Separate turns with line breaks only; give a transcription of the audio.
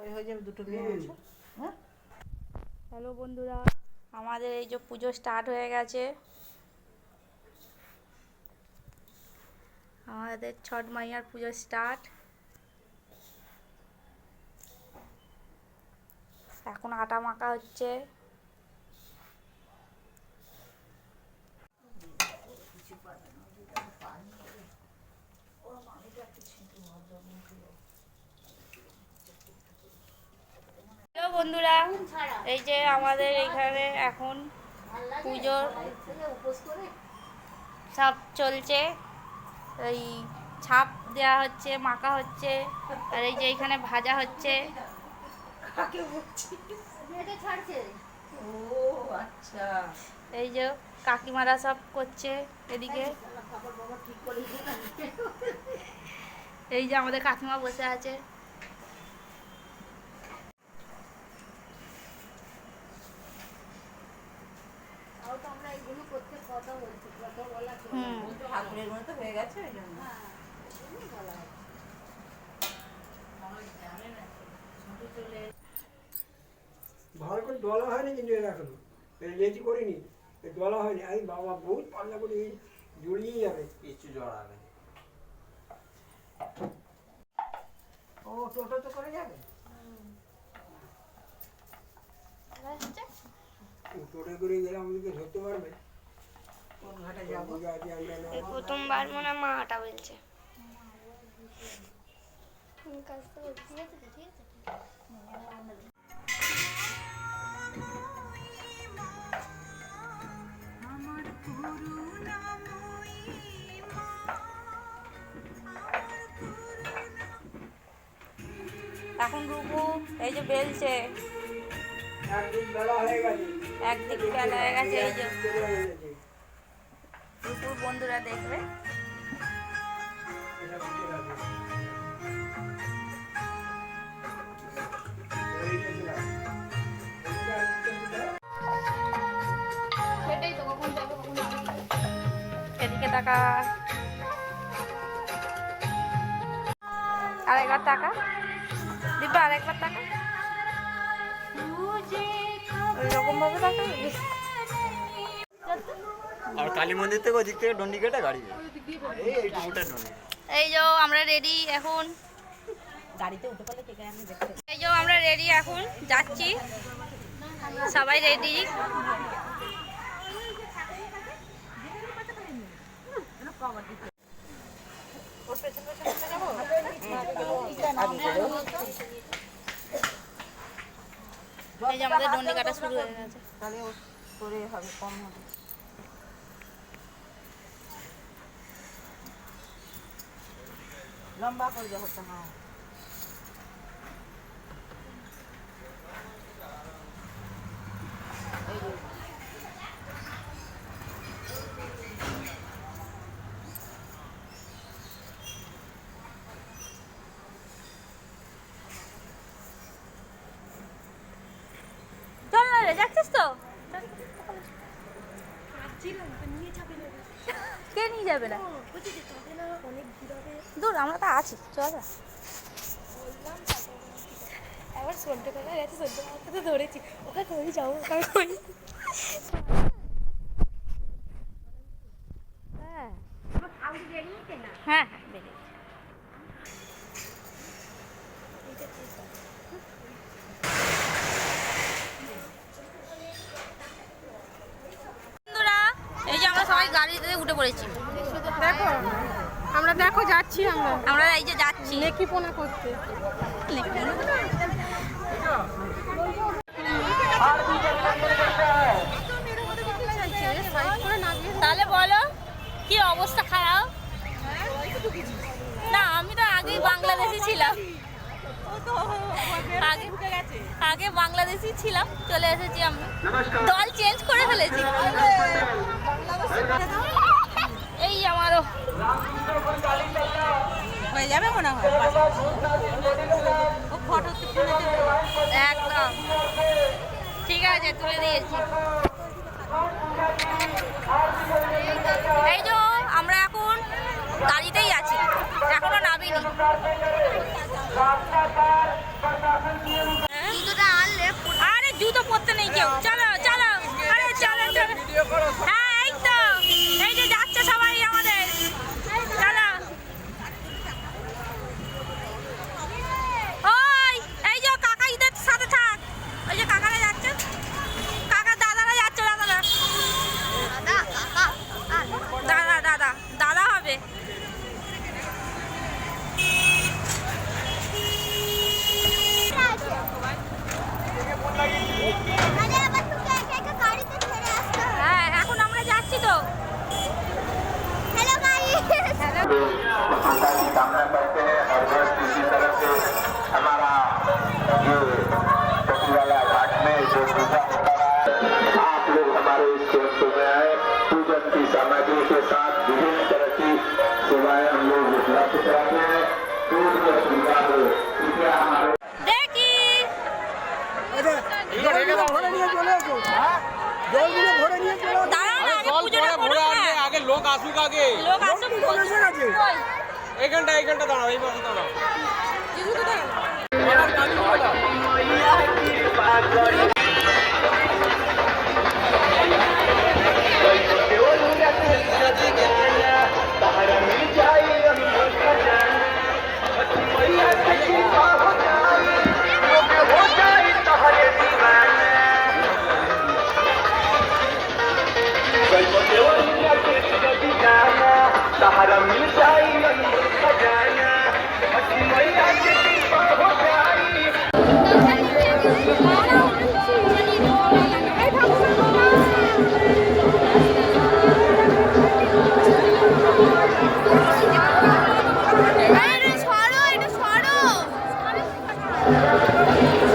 হয়ে হয়ে যাবে দুটো বিয়ে হয়েছে। হ্যাঁ?
হ্যালো বন্ধুরা। আমাদের এই যে পুজো স্টার্ট হয়ে গেছে। আমাদের ছট মাইয়ার পুজো স্টার্ট এখন আটা মাখা হচ্ছে। বন্ধুরা এই যে আমাদের এখানে এখন পুজোর সব চলছে। এই ছাপ দেওয়া হচ্ছে মাখা হচ্ছে আর এই যে এখানে ভাজা হচ্ছে।
আচ্ছা।
এই যে কাকিমারা সব করছে এদিকে। এই যে আমাদের কাকিমা বসে আছে।
ঠাকুরের মতো হয়ে গেছে ওই জন্য।
ভালো করে দলা হয়নি কিন্তু এর এখনও। লেজি করিনি। দলা হয়নি। আমি বাবা বহুত পাল্লা করে এই জড়িয়ে যাবে।
কিছু জড়াবে
ও টোটো তো করে যাবে?
করে গেলে আমাদেরকে ধরতে পারবে।
এই প্রথমবার মনে মা হাঁটা বলছে। এখন রুবু এই যে বেলছে।
একদিন বেলা হয়ে গেছে।
একদিক বেলা হয়ে গেছে, এই যে রুপুর বন্ধুরা দেখবে। এদিকে টাকা। আরেকবার টাকা। দিব্যা আরেকবার টাকা।
আর কালী মন্দির থেকে ওদিক থেকে ডন্ডি কেটে গাড়ি এই
যে আমরা রেডি এখন।
গাড়িতে উঠে পড়লে কে আমি দেখতে
এই যে আমরা রেডি এখন যাচ্ছি। সবাই রেডি এই যে আমাদের ডন্ডি কাটা শুরু হয়ে গেছে।
তাহলে করে হবে, কম হবে। লম্বা করে যাব তো হ্যাঁ।
চল না যাচ্ছিস তো? কে নিয়ে যাবে না? দূর আমরা তো আছি চল।
আবার গেছে সন্ধ্যে তো ধরেছি। ওখানে ধরে যাব ওখানে ধরে
হ্যাঁ হ্যাঁ হ্যাঁ বেরিয়েছে বন্ধুরা এই যে আমরা সবাই গাড়িতে উঠে পড়েছি
দেখো আমরা দেখো যাচ্ছি আমরা।
আমরা এই যে যাচ্ছি।
নেকি পোনা করতে।
তাহলে বলো কি অবস্থা খারাপ? না আমি তো আগেই বাংলাদেশি ছিলাম। আগে আগে বাংলাদেশি ছিলাম চলে এসেছি আমি দল চেঞ্জ করে ফেলেছি।
যাবে মনে হয়? ফটো
একদম। ঠিক আছে তুলে দিয়েছি। এই যে আমরা এখন গাড়িতেই আছি। এখনও নামিনি। হ্যাঁ? আরে জুতো পরতে নেই কেউ। চলো চলো। আরে চলো চলো।
जो पूजा होता है आप लोग हमारे इस कैंप में आए पूजन की सामग्री के साथ विभिन्न तरह की सेवाएं हम लोग उपलब्ध कराते हैं दूर का सुविधा हो कृपया हमारे
লোক আসুক আগে
এক
ঘণ্টা
এক ঘণ্টা দাঁড়াও এই দাঁড়াও
Thank you.